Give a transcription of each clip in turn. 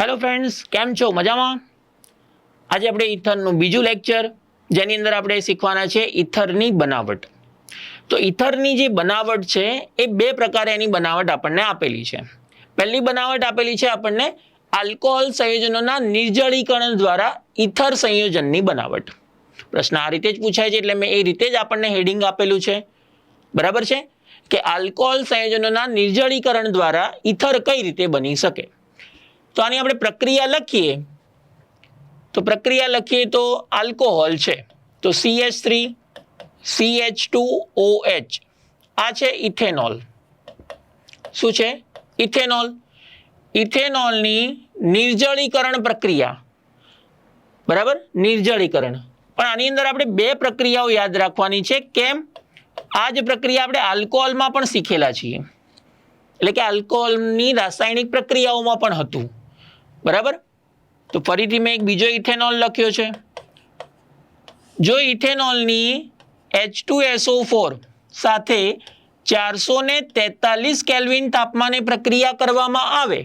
Hello friends કેમ છો? મજામાં? આજે આપણે ઇથરનું બીજું લેક્ચર જેની અંદર આપણે શીખવાના છે ઇથરની બનાવટ. તો ઇથરની જે બનાવટ છે, એ બે પ્રકારે એની બનાવટ આપણને આપેલી છે. પહેલી બનાવટ આપેલી છે આપણને આલ્કોહોલ સંયોજનોના નિર્જળીકરણ દ્વારા ઇથર સંયોજનની બનાવટ. પ્રશ્ન આ રીતે જ પૂછાય છે, એટલે મેં એ રીતે જ આપણને હેડિંગ આપેલું છે. બરાબર છે? કે આલ્કોહોલ સંયોજનોના નિર્જળીકરણ દ્વારા ઇથર કઈ રીતે બની શકે? તો આની આપણે પ્રક્રિયા લખીએ. તો પ્રક્રિયા લખીએ તો આલ્કોહોલ છે. તો C H three C H two O H આ છે ઇથેનોલ. શું છે? ઇથેનોલ. ઇથેનોલની નિર્જળીકરણ પ્રક્રિયા. બરાબર? નિર્જળીકરણ. પણ આની અંદર આપણે બે પ્રક્રિયાઓ યાદ રાખવાની છે. કેમ? આ જ પ્રક્રિયા આપણે આલ્કોહોલમાં પણ શીખેલા છીએ. એટલે કે આલ્કોહોલની રાસાયણિક પ્રક્રિયાઓમાં પણ હતું. બરાબર? તો ફરીથી મેં એક બીજો ઇથેનોલ લખ્યો છે. જો ઇથેનોલની H two S O four સાથે ચારસો ને તેતાલીસ કેલ્વિન તાપમાને પ્રક્રિયા કરવામાં આવે,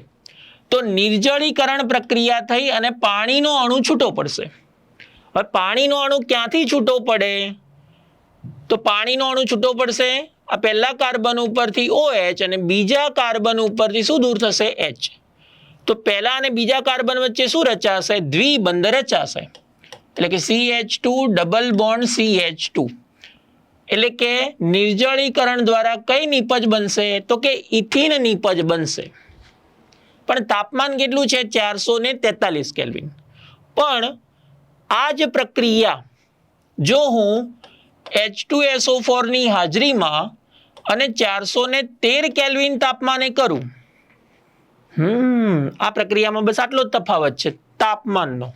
તો નિર્જળીકરણ પ્રક્રિયા થઈ અને પાણીનો અણુ છૂટો પડશે. હવે પાણીનો અણુ ક્યાંથી છૂટો પડે? તો પાણીનો અણુ છૂટો પડશે આ પહેલા કાર્બન ઉપરથી ઓ એચ અને બીજા કાર્બન ઉપરથી શું દૂર થશે? એચ તો પહેલા અને બીજા કાર્બન વચ્ચે શું રચાશે? દ્વિબંધ રચાશે. એટલે કે C H two double bond C H two એટલે કે નિર્જળીકરણ દ્વારા કઈ નિપજ બનશે? તો કે ઇથિન નિપજ બનશે. પણ તાપમાન કેટલું છે? ચારસો ને તેતાલીસ કેલ્વિન. પણ આ જ પ્રક્રિયા જો હું એચ ટુ એસઓ ફોરની હાજરીમાં અને ચારસો ને તેર કેલ્વિન તાપમાને કરું હમ, આ પ્રક્રિયામાં બસ આટલો જ તફાવત છે, તાપમાનનો.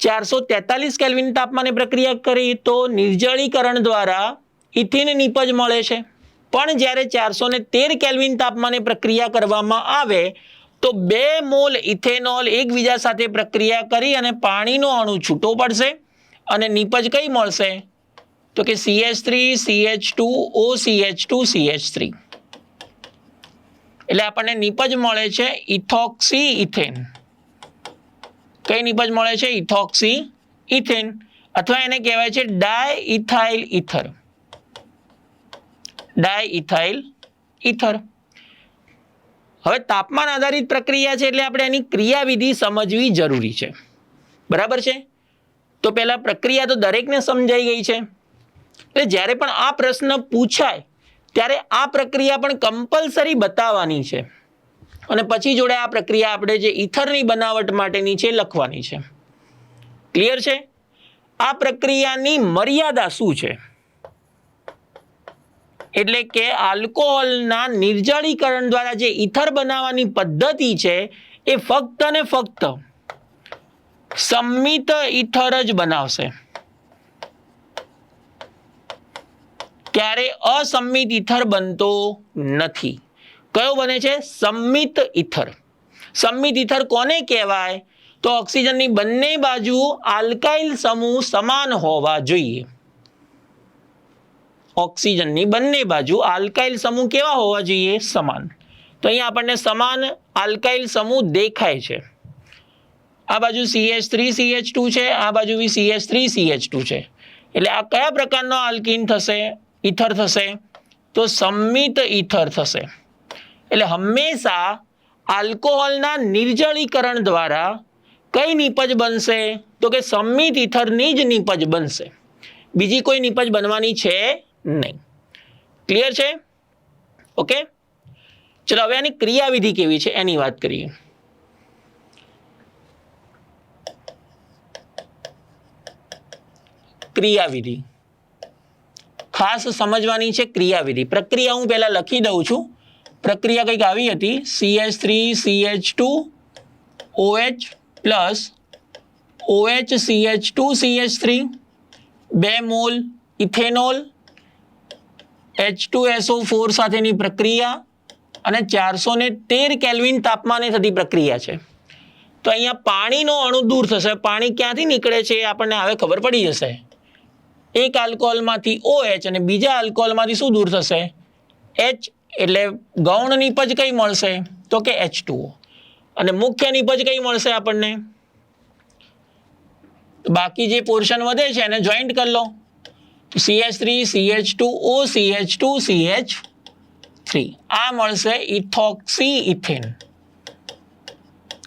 ચારસો તેતાલીસ કેલ્વિન તાપમાને પ્રક્રિયા કરી તો નિર્જળીકરણ દ્વારા ઇથિન નીપજ મળે છે. પણ જ્યારે ચારસો ને તેર કેલ્વિન તાપમાને પ્રક્રિયા કરવામાં આવે, તો બે મોલ ઇથેનોલ એકબીજા સાથે પ્રક્રિયા કરી અને પાણીનો અણુ છૂટો પડશે અને નીપજ કઈ મળશે? તો કે C H three C H two O C H two C H three એટલે આપણને નિપજ મળે છે ઇથોક્સી ઇથેન કઈ નિપજ મળે છે? ઇથોક્સી ઇથેન અથવા એને કહેવાય છે diethyl ether diethyl ether હવે તાપમાન આધારિત પ્રક્રિયા છે એટલે આપણે એની ક્રિયાવિધિ સમજવી જરૂરી છે. બરાબર છે? તો પહેલાં પ્રક્રિયા તો દરેકને સમજાઈ ગઈ છે. એટલે જ્યારે પણ આ પ્રશ્ન પૂછાય ત્યારે આ પ્રક્રિયા પણ કમ્પલસરી બતાવવાની છે. અને પછી જોડે આ પ્રક્રિયા આપણે જે ઇથરની બનાવટ માટેની છે લખવાની છે. ક્લિયર છે? આ પ્રક્રિયાની મર્યાદા શું છે? એટલે કે આલ્કોહોલના નિર્જળીકરણ દ્વારા જે ઇથર બનાવવાની પદ્ધતિ છે એ ફક્ત ને ફક્ત સંમિત ઇથર જ બનાવશે. ક્યારે અસંમિત ઇથર બનતો નથી. કયો બને છે? સંમિત ઇથર સંમિત ઇથર કોને કહેવાય? તો ઓક્સિજનની બંને બાજુ આલ્કાઇલ સમૂહ સમાન હોવા જોઈએ. ઓક્સિજનની બંને બાજુ આલ્કાઇલ સમૂહ કેવા હોવા જોઈએ? સમાન. તો અહીંયા આપણને સમાન આલ્કાઇલ સમૂહ દેખાય છે. આ બાજુ સીએચ થ્રી સીએચ ટુ છે, આ બાજુ B C H three C H two છે. એટલે આ કયા પ્રકારનો આલ્કીન થશે? ઇથર થશે તો સંમિત ઇથર થશે. એટલે હંમેશા આલ્કોહોલના નિર્જળીકરણ દ્વારા કઈ નિપજ બનશે? તો કે સંમિત ઇથરની જ નીપજ બનશે. બીજી કોઈ નીપજ બનવાની છે નહીં. ક્લિયર છે? ઓકે ચલો, હવે આની ક્રિયાવિધિ કેવી છે? એની વાત કરીએ. ક્રિયાવિધિ. ખાસ સમજવાની છે ક્રિયાવિધિ. પ્રક્રિયા હું પહેલાં લખી દઉં છું. પ્રક્રિયા કંઈક આવી હતી. C H three C H two O H plus O H C H two C H three બે mole ethanol H two S O four સાથેની પ્રક્રિયા અને ચારસો ને તેર કેલ્વિન તાપમાને થતી પ્રક્રિયા છે. તો અહીંયા પાણીનો અણુ દૂર થશે. પાણી ક્યાંથી નીકળે છે એ આપણને હવે ખબર પડી જશે. એક આલ્કોહોલમાંથી એચ અને બીજા આલ્કોહોલમાંથી શું દૂર થશે? એચ એટલે ગૌણ નિપજ કઈ મળશે? તો કે એચ ટુઓ અને મુખ્ય નિપજ કઈ મળશે આપણને? બાકી જે પોર્શન વધે છે એને જોઈન્ટ કરી લો. C H three C H two O C H two C H three આ મળશે ઇથોક્સી ઇથેન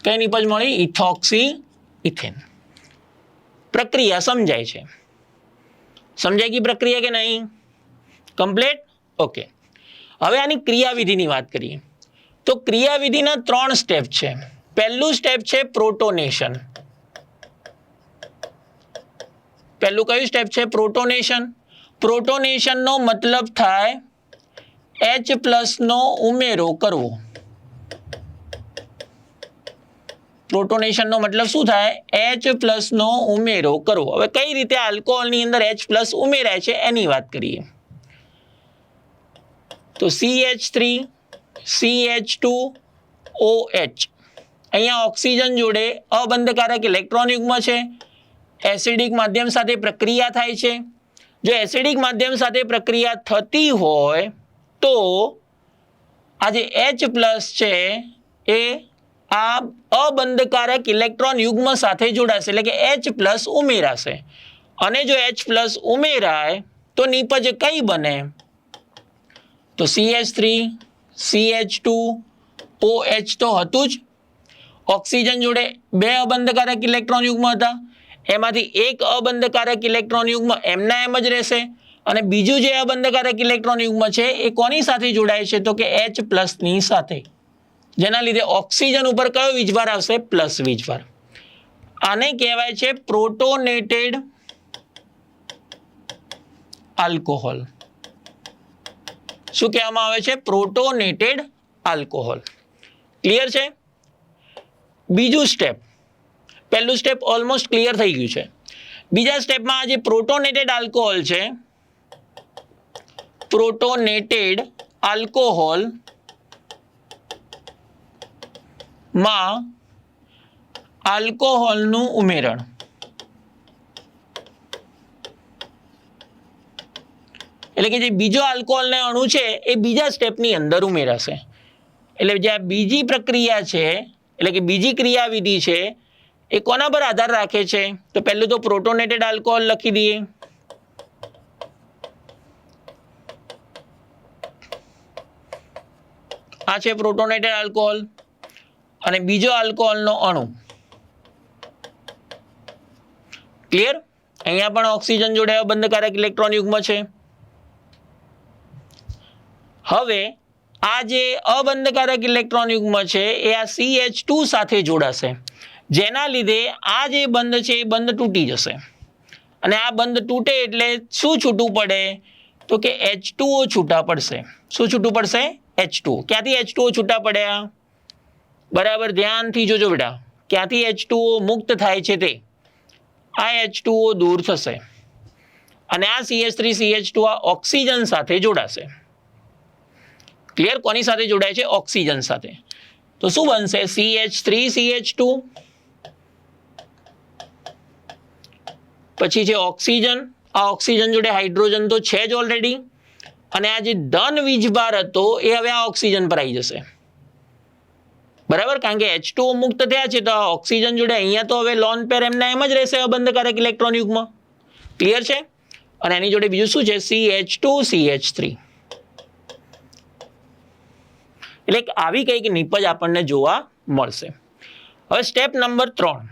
કઈ નિપજ મળી? ઇથોક્સી ઇથેન પ્રક્રિયા સમજાય છે. સમજાય ગઈ પ્રક્રિયા કે નહીં કમ્પ્લીટ ઓકે હવે આની ક્રિયાવિધિની વાત કરીએ. તો ક્રિયાવિધિના ત્રણ સ્ટેપ છે. પહેલું સ્ટેપ છે પ્રોટોનેશન પહેલું કયું સ્ટેપ છે? પ્રોટોનેશન પ્રોટોનેશનનો મતલબ થાય એચ પ્લસનો ઉમેરો કરવો. પ્રોટોનેશનનો મતલબ શું થાય? એચ પ્લસનો ઉમેરો કરવો હવે કઈ રીતે આલ્કોહોલની અંદર એચ પ્લસ ઉમેરાય છે એની વાત કરીએ. તો C H three C H two O H અહીંયા ઓક્સિજન જોડે અબંધકારક ઇલેક્ટ્રોન છે. એસિડિક માધ્યમ સાથે પ્રક્રિયા થાય છે. જો એસિડિક માધ્યમ સાથે પ્રક્રિયા થતી હોય તો આ જે એચ પ્લસ છે એ આ અબંધકારક ઇલેક્ટ્રોન યુગ્મ સાથે જોડાશે, એટલે કે એચ પ્લસ ઉમેરાશે. અને જો એચ પ્લસ ઉમેરાય, તો નિપજ કઈ બને? તો C H three C H two O H તો હતું જ. ઓક્સિજન જોડે બે અબંધકારક ઇલેક્ટ્રોન યુગ્મ હતા. એમાંથી એક અબંધકારક ઇલેક્ટ્રોન યુગ્મ એમના એમ જ રહેશે. અને બીજું જે અબંધકારક ઇલેક્ટ્રોન યુગ્મ છે, એ કોની સાથે જોડાય છે? તો કે એચ પ્લસની સાથે. જેના લીધે ઓક્સિજન ઉપર કયો વીજભાર આવશે? પ્લસ વીજભાર. આને કહેવાય છે પ્રોટોનેટેડ આલ્કોહોલ. શું કહેવામાં આવે છે? પ્રોટોનેટેડ આલ્કોહોલ. ક્લિયર છે? બીજું સ્ટેપ પહેલું સ્ટેપ ઓલમોસ્ટ ક્લિયર થઈ ગયું છે. બીજા સ્ટેપમાં આ જે પ્રોટોનેટેડ આલ્કોહોલ છે, પ્રોટોનેટેડ આલ્કોહોલ માં આલ્કોહોલનું ઉમેરણ. એટલે કે જે બીજો આલ્કોહોલને અણુ છે, એ બીજા સ્ટેપની અંદર ઉમેરાશે. એટલે જે આ બીજી પ્રક્રિયા છે, એટલે કે બીજી ક્રિયાવિધિ છે, એ કોના પર આધાર રાખે છે? તો પહેલું તો પ્રોટોનેટેડ આલ્કોહોલ લખી દઈએ. આ છે પ્રોટોનેટેડ આલ્કોહોલ. અને બીજો આલ્કોહોલનો અણુ. ક્લિયર અહીંયા પણ ઓક્સિજન જોડે અબંધકારક ઇલેક્ટ્રોન યુગ્મ છે. હવે, આ જે અબંધકારક ઇલેક્ટ્રોન યુગ્મ છે, એ આ સી ટુ સાથે જોડાશે. જેના લીધે આ જે બંધ છે, એ બંધ તૂટી જશે. અને આ બંધ તૂટે એટલે શું છૂટું પડે? તો કે એચ ટુઓ છૂટા પડશે. શું છૂટું પડશે? એચ ટુ ક્યાંથી એચ ટુઓ છૂટા પડ્યા? બરાબર, ધ્યાનથી જોજો બેટા. ક્યાંથી એચ મુક્ત થાય છે તે? આ એચ દૂર થશે. અને આ C H three C H two આ ઓક્સિજન સાથે જોડાશે. ક્લિયર કોની સાથે જોડાય છે? ઓક્સિજન સાથે. તો શું બનશે? C H three C H two પછી છે ઓક્સિજન. આ ઓક્સિજન જોડે હાઇડ્રોજન તો છે જ ઓલરેડી અને આ જે ધન વીજભાર હતો, એ હવે આ ઓક્સિજન પર આવી જશે. બરાબર? કારણ કે એચ મુક્ત થયા છે, તો ઓક્સિજન જોડે અહીંયા તો હવે લોન પેર એમના એમ જ રહેશે અબંધકારક ઇલેક્ટ્રોન યુગમાં. ક્લિયર છે? અને એની જોડે બીજું શું છે? C H two C H three એટલે આવી કંઈક નિપજ આપણને જોવા મળશે. હવે સ્ટેપ નંબર ત્રણ.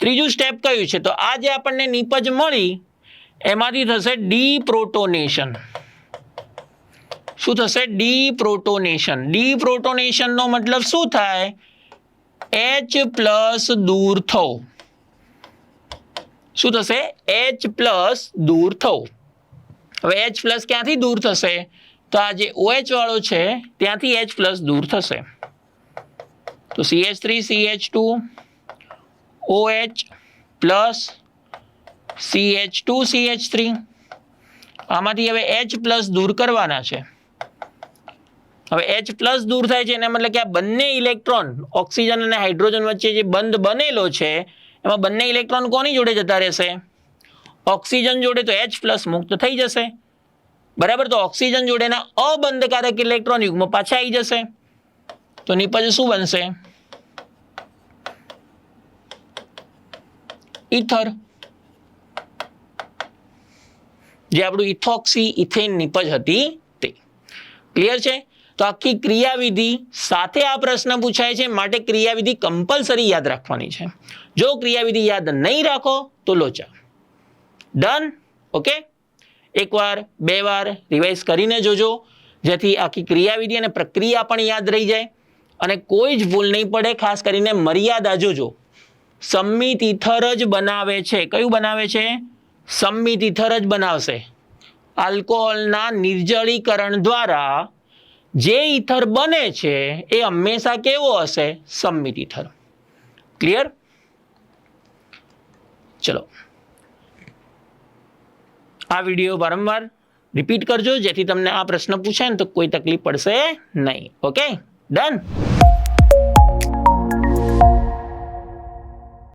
ત્રીજું સ્ટેપ કયું છે? તો આ જે આપણને નિપજ મળી, એમાંથી થશે ડી પ્રોટોનેશન શું થશે? ડી પ્રોટોનેશન ડી પ્રોટોનેશનનો મતલબ શું થાય? એચ પ્લસ દૂર થવું. શું થશે? એચ પ્લસ દૂર થવું. હવે એચ પ્લસ ક્યાંથી દૂર થશે? તો આ જે ઓએચ વાળો છે, ત્યાંથી એચ પ્લસ દૂર થશે. તો C H three C H two O H plus C H two C H three આમાંથી હવે એચ પ્લસ દૂર કરવાના છે. હવે એચ પ્લસ દૂર થાય છે, એને મતલબ કે આ બંને ઇલેક્ટ્રોન ઓક્સિજન અને હાઇડ્રોજન વચ્ચે જે બંધ બનેલો છે, એમાં બંને ઇલેક્ટ્રોન કોની જોડે જતા રહેશે? ઓક્સિજન જોડે તો એચ પ્લસ મુક્ત થઈ જશે. બરાબર? તો ઓક્સિજન જોડેના અબંધકારક ઇલેક્ટ્રોન યુગમાં પાછા આવી જશે. તો નિપજ શું બનશે? ઇથર. જે આપણું ઇથોક્સી ઇથેન નિપજ હતી તે. ક્લિયર છે? તો આખી ક્રિયાવિધિ સાથે આ પ્રશ્ન પૂછાય છે. માટે ક્રિયાવિધિ કમ્પલસરી યાદ રાખવાની છે. જો ક્રિયાવિધિ યાદ નહીં રાખો તો લોચા. ડન ઓકે એકવાર, બે વાર રિવાઇઝ કરીને જોજો. જેથી આખી ક્રિયાવિધિ અને પ્રક્રિયા પણ યાદ રહી જાય. અને કોઈ જ ભૂલ નહીં પડે, ખાસ કરીને મર્યાદા જોજો. સંમિત ઇથર જ બનાવે છે. કયું બનાવે છે? સંમિત ઇથર જ બનાવશે. આલ્કોહોલના નિર્જળીકરણ દ્વારા જે ઇથર બને છે, એ હંમેશા કેવો હશે? સમિત ઇથર ક્લિયર ચલો. આ વીડિયો વારંવાર રિપીટ કરજો, જેથી તમને આ પ્રશ્ન પૂછાય ને તો કોઈ તકલીફ પડશે નહીં. Okay done